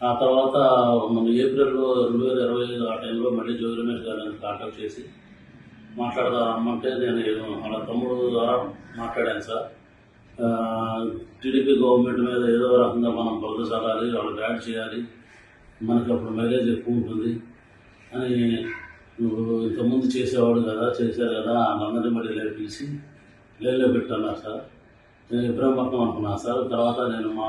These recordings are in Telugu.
ఆ తర్వాత మన ఏప్రిల్లో రెండు వేల ఇరవై ఐదు ఆ టైంలో మళ్ళీ జోగి రమేష్ గారిని కాంటాక్ట్ చేసి మాట్లాడదామంటే నేను ఏదో వాళ్ళ తమ్ముడు ద్వారా మాట్లాడాను సార్. టీడీపీ గవర్నమెంట్ మీద ఏదో రకంగా మనం బురద చల్లాలి వాళ్ళకి యాడ్ చేయాలి మనకి అప్పుడు మైలేజ్ ఎక్కువ ఉంటుంది అని నువ్వు ఇంతకుముందు చేసేవాడు కదా చేశారు కదా అందరినీ మళ్ళీ లేపించి లేలో పెట్టాను సార్. నేను ఇబ్రహీంపట్నం అనుకున్నాను సార్. తర్వాత నేను మా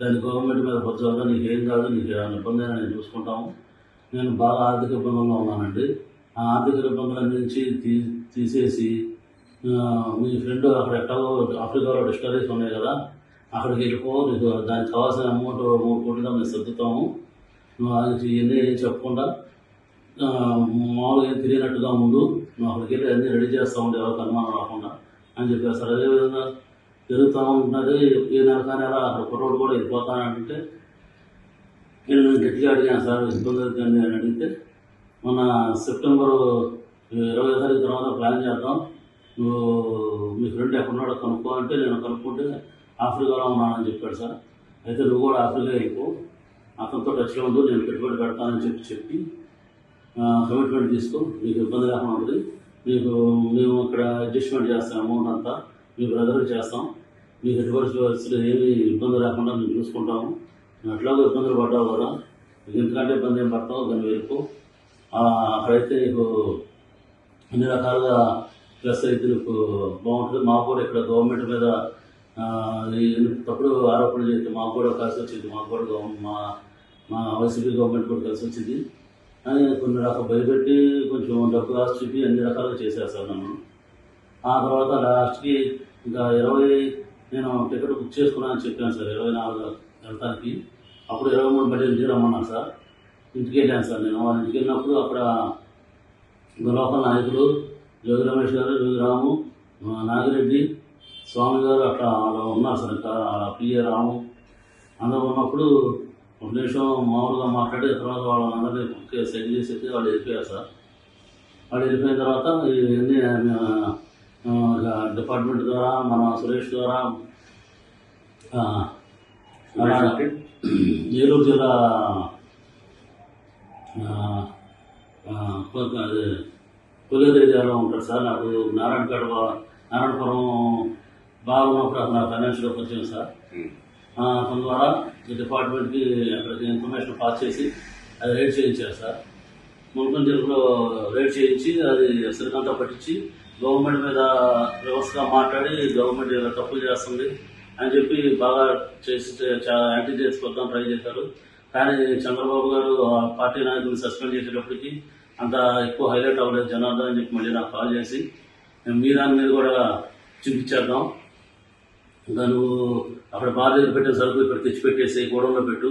దాన్ని గవర్నమెంట్ మీద బొచ్చాగా నీకు ఏం కాదు నీకు ఏమైనా ఇబ్బంది అయినా నేను చూసుకుంటాము. నేను బాగా ఆర్థిక ఇబ్బందుల్లో ఉన్నానండి. ఆ ఆర్థిక ఇబ్బందుల నుంచి తీ తీసేసి మీ ఫ్రెండ్ అక్కడ ఎక్కడో ఆఫ్రికాలో డిస్టరీస్ ఉన్నాయి కదా అక్కడికి వెళ్ళిపో నీకు దానికి కావాల్సిన అమౌంట్ మూడు కోట్లుగా మేము సర్దుతాము. నువ్వు అది ఇవన్నీ ఏం చెప్పకుండా మామూలుగా ఏం తెలియనట్టుగా ముందు నువ్వు అక్కడికి వెళ్ళి అన్నీ రెడీ చేస్తూ ఉండే ఎవరికి అనుమానం రాకుండా అని చెప్పారు సార్ అదేవిధంగా పెరుగుతూ ఉంటుంది ఏ నెలసారి కానీ అలా అక్కడ కుర్రోడు కూడా వెళ్ళిపోతానంటే నేను గట్టిగా అడిగాను సార్ ఇబ్బంది అవుతుంది అని అడిగితే మొన్న సెప్టెంబర్ ఇరవై తారీఖు తర్వాత ప్లాన్ చేద్దాం. నువ్వు మీ ఫ్రెండ్ ఎక్కడున్నాడో కనుక్కో అంటే నేను కనుక్కుంటే ఆఫ్రికాలో ఉన్నానని చెప్పాడు సార్. అయితే నువ్వు కూడా ఆఫ్రికా వెళ్ళిపో అతనితో టచ్లో ఉండు నేను పెట్టుబడి పెడతానని చెప్పి చెప్పి కమిట్మెంట్ తీసుకో. నీకు ఇబ్బంది లేకుండా ఉంటుంది. మీకు మేము ఇక్కడ అడ్జస్ట్మెంట్ చేస్తాం అమౌంట్ అంతా మీ బ్రదర్కి చేస్తాం. మీకు ఎటువంటి పరిస్థితులు ఏమి ఇబ్బంది లేకుండా మేము చూసుకుంటాము. నువ్వు ఎట్లాగో ఇబ్బందులు పడ్డావు కదా. ఎందుకంటే ఇబ్బంది ఏం పడతావు దాన్ని వెళ్ళిపో అక్కడైతే నీకు అన్ని రకాలుగా ప్లస్ అయితే నీకు బాగుంటుంది. మాకు కూడా ఇక్కడ గవర్నమెంట్ మీద తప్పుడు ఆరోపణలు చేస్తే మాకు కూడా కలిసి వచ్చింది. మాకు కూడా మా మా వైసీపీ గవర్నమెంట్ కూడా కలిసి వచ్చింది. అని కొన్ని రకాల భయపెట్టి కొంచెం డబ్బు కాస్ట్ చూపి అన్ని రకాలుగా చేసేస్తాను నన్ను ఆ తర్వాత లాస్ట్కి ఇంకా ఇరవై నేను టికెట్ బుక్ చేసుకున్నానని చెప్పాను సార్ ఇరవై నాలుగు వెళ్తానికి. అప్పుడు ఇరవై మూడు బయట ఇంటికి రమ్మన్నాను సార్. ఇంటికి వెళ్ళాను సార్ నేను. వాళ్ళ ఇంటికి వెళ్ళినప్పుడు అక్కడ లోకల్ నాయకులు జోగి రమేష్ గారు జోగి రాము నాగిరెడ్డి స్వామి గారు అట్లా వాళ్ళు ఉన్నారు సార్. ఇంకా పిఏ రాము అందరూ ఉన్నప్పుడు ఒక నిమిషం మామూలుగా మాట్లాడి తర్వాత వాళ్ళందరినీ సెట్ చేసి వాళ్ళు వెళ్ళిపోయారు సార్. వాళ్ళు వెళ్ళిపోయిన తర్వాత ఇవన్నీ డిపార్ట్మెంట్ ద్వారా మన సురేష్ ద్వారా ఏలూరు జిల్లా అది కొల్లేరు ఏరియాలో ఉంటాడు సార్. నాకు నారాయణగఢ నారాయణపురం బాగున్నప్పుడు అతను నాకు ఫైనాన్షియల్ పరిచయం సార్. అతని ద్వారా ఈ డిపార్ట్మెంట్కి అక్కడికి ఇన్ఫర్మేషన్ పాస్ చేసి అది రైడ్ చేయించారు సార్. ముల్కన్ తెలుగులో రేట్ చేయించి అది శ్రీకాంత పట్టించి గవర్నమెంట్ మీద వ్యవస్థగా మాట్లాడి గవర్నమెంట్ ఇలా తప్పులు చేస్తుంది అని చెప్పి బాగా చేసి చాలా యాంటీ చేసుకొద్దాం ట్రై చేశారు. కానీ చంద్రబాబు గారు ఆ పార్టీ నాయకులు సస్పెండ్ చేసేటప్పటికి అంత ఎక్కువ హైలైట్ అవ్వలేదు జనార్దన్ అని చెప్పి మళ్ళీ నాకు కాల్ చేసి. మేము మీ దాని మీద కూడా చూపించేద్దాం ఇంకా నువ్వు అక్కడ బార్ పెట్టిన సరుకు ఇక్కడ తెచ్చిపెట్టేసి గోడంలో పెట్టు.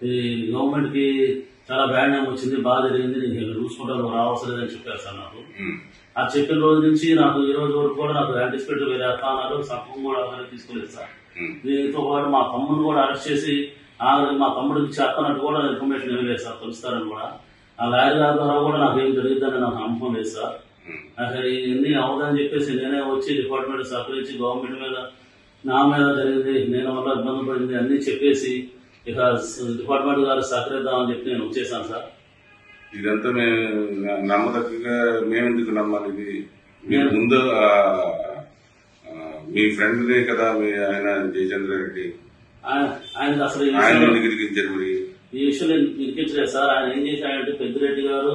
ఈ గవర్నమెంట్కి చాలా బ్యాడ్ నేమ్ వచ్చింది బాగా జరిగింది నీకు చూసుకుంటాను రావాల్సిన లేదని చెప్పారు సార్ నాకు. ఆ చెప్పిన రోజు నుంచి నాకు ఈ రోజు వరకు కూడా నాకు యాంటిసిపేట్ వేరే అన్నారు సంపం కూడా అలాగే తీసుకోలేదు సార్. దీంతో పాటు మా తమ్ముడు కూడా అరెస్ట్ చేసి మా తమ్ముడికి చెప్పనట్టు కూడా ఇన్ఫర్మేషన్ ఇవ్వలేదు సార్ తెలుస్తారని కూడా. ఆ లాయర్ గారి ద్వారా కూడా నాకు ఏం జరిగిద్దని నాకు నమ్మకం లేదు సార్. అసలు ఇవన్నీ అవదని చెప్పేసి నేనే వచ్చి డిపార్ట్మెంట్ సహకరించి గవర్నమెంట్ మీద నా మీద జరిగింది నేను వల్ల ఇబ్బంది పడింది అన్నీ చెప్పేసి ఇక డిపార్ట్మెంట్ గారు సహకరిద్దామని చెప్పి నేను వచ్చేసాను సార్. ఇదంతా మేము నమ్మదగ్గగా మేము ఎందుకు నమ్మాలి? ఇది మీరు ముందు మీ ఫ్రెండ్నే కదా మీ ఆయన జయచంద్ర రెడ్డి. ఆయన అసలు ఈ ఆయన మరి? విషయం నేను ఇరికించలేదు సార్. ఆయన ఏం చేశాడంటే పెద్దిరెడ్డి గారు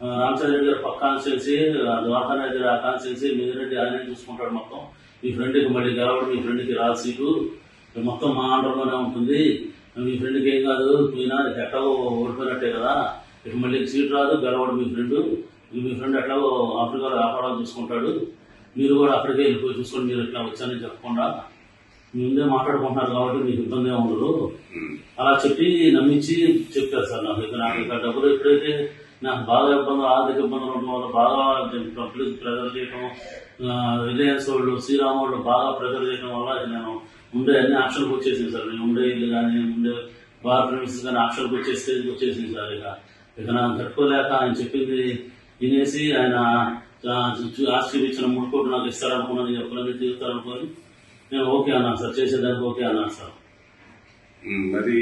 ఆ, రామచంద్ర రెడ్డి గారు పక్క కాన్స్టిట్యున్సీ ద్వారకా రెడ్డి ఆ కాన్స్టిట్యున్సీ మిగిరెడ్డి ఆయనే చూసుకుంటాడు మొత్తం. మీ ఫ్రెండ్కి మళ్ళీ గెలవడం మీ ఫ్రెండ్కి రాదు సీటు. మొత్తం మా ఆంధ్రలోనే ఉంటుంది. మీ ఫ్రెండ్కి ఏం కాదు పోయినా ఎట్లా ఎట్లాగో ఓడిపోయినట్టే కదా. ఇక మళ్ళీ సీట్ రాదు గెలవడు మీ ఫ్రెండ్ మీ ఫ్రెండ్ ఎట్లాగో ఆఫ్రికాలో వ్యాపారాలు చూసుకుంటాడు. మీరు కూడా అక్కడికే వెళ్ళిపోయి చూసుకొని మీరు ఇట్లా వచ్చారని చెప్పకుండా. ముందే మాట్లాడుకుంటున్నారు కాబట్టి మీకు ఇబ్బంది ఉండదు. అలా చెప్పి నమ్మించి చెప్పారు సార్ నాకు. ఇక నాకు ఇక్కడ డబ్బులు ఎప్పుడైతే నాకు బాగా ఇబ్బందులు ఆర్థిక ఇబ్బందులు ఉండడం వల్ల బాగా పబ్లిక్ ప్రెజర్ చేయడం రిలయన్స్ వాళ్ళు శ్రీరామ్ వాళ్ళు బాగా ప్రెజర్ చేయడం వల్ల నేను ఉండే అన్ని ఆప్షన్కి వచ్చేసింది సార్. నేను ఉండే ఇల్లు కానీ ఉండే బార్ ప్రిమిసెస్ కానీ ఆప్షన్కి వచ్చే స్టేజ్కి వచ్చేసింది సార్ ఇక. ఇక నాకు తట్టుకోలేక ఆయన చెప్పింది వినేసి ఆయన ఆస్తి ఇచ్చిన మూడు కోట్లు నాకు ఇస్తారనుకున్నాను చెప్పలేదు తీరుతారనుకొని నేను ఓకే అన్నాను సార్. చేసేదానికి ఓకే అన్నాను సార్. మరి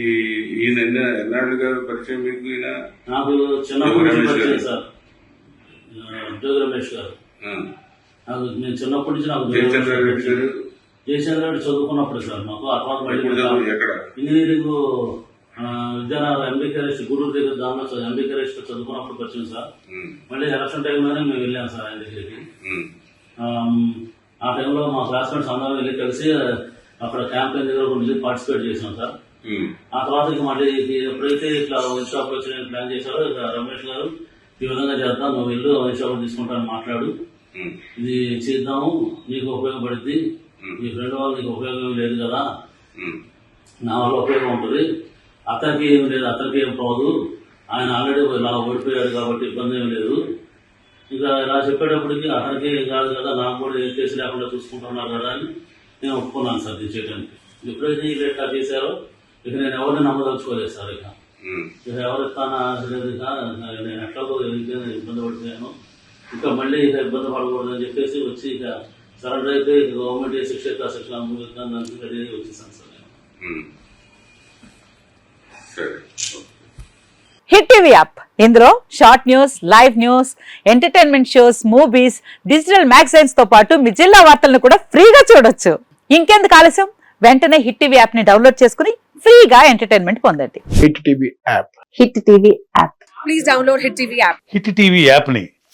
ఈయన ఎన్న ఎన్నాళ్ళుగా పరిచయం మీకు ఈయన? నాకు చిన్నప్పటి నుంచి పరిచయం. సార్. జోగి రమేష్ గారు. నాకు నేను చిన్నప్పటి నుంచి నాకు గారు రెడ్డి చదువుకున్నప్పుడు సార్ మాకు ఆ తర్వాత ఇంజనీరింగ్ విద్యానగర్ ఎంబీకే రెస్ట్ గురువు దగ్గర దానిలో చదువు- ఎంబీకే రెస్ట్ చదువుకున్నప్పుడు పరిచయం సార్. మళ్ళీ ఎలక్షన్ టైంలోనే మేము వెళ్ళాం సార్ ఆయన దగ్గరికి ఆ టైంలో మా క్లాస్మేట్స్ అందరం వెళ్ళి కలిసి అక్కడ క్యాంపెయిన్ దగ్గర వెళ్ళి పార్టిసిపేట్ చేసాం సార్. ఆ తర్వాత మళ్ళీ ఎప్పుడైతే ఇట్లా వైన్ షాప్ వచ్చి ప్లాన్ చేశారో రమేష్ గారు ఈ విధంగా చేద్దాం నువ్వు వెళ్ళు వైన్ షాప్ తీసుకుంటాను మాట్లాడు. ఇది చేద్దాము నీకు ఉపయోగపడుద్ది. నీ ఫ్రెండ్ వాళ్ళు నీకు ఉపయోగం లేదు కదా. నా వల్ల ఉపయోగం ఉంటుంది. అతనికి ఏం లేదు అతనికి ఏం పోదు. ఆయన ఆల్రెడీ ఇలా ఓడిపోయాడు కాబట్టి ఇబ్బంది ఏం లేదు. ఇక ఇలా చెప్పేటప్పటికి అతనికి ఏం కాదు కదా నాకు కూడా ఏ కేసు లేకుండా చూసుకుంటున్నారు కదా అని నేను ఒప్పుకున్నాను సార్ ఇది చేయడానికి ఎప్పుడైతే వీళ్ళు ఇట్లా చేశారో ఇక నేను ఎవరిని నమ్మదలుచుకోలేదు సార్ ఇక. ఇక ఎవరు ఇస్తానా నేను ఎట్లాగో ఎందుకైనా ఇబ్బంది పడిపోయాను ఇంకా మళ్ళీ ఇక ఇబ్బంది పడకూడదు అని చెప్పేసి వచ్చి ఇక సరెండర్ అయితే ఇక గవర్నమెంట్ ఏ శిక్ష ఇస్తా శిక్ష అనుభవిస్తాను రెడీ వచ్చేసాను సార్ హిట్ టీవీ యాప్. ఇందులో short news live news entertainment shows movies digital మ్యాగజైన్స్తో పాటు మీ జిల్లా వార్తలను కూడా ఫ్రీగా చూడొచ్చు. ఇంకెందుకు ఆలస్యం? వెంటనే హిట్ టీవీ యాప్ని డౌన్లోడ్ చేసుకుని ఫ్రీగా ఎంటర్టైన్మెంట్ పొందండి. Hit TV app. Hit TV app. please download Hit TV app. Hit TV యాప్ని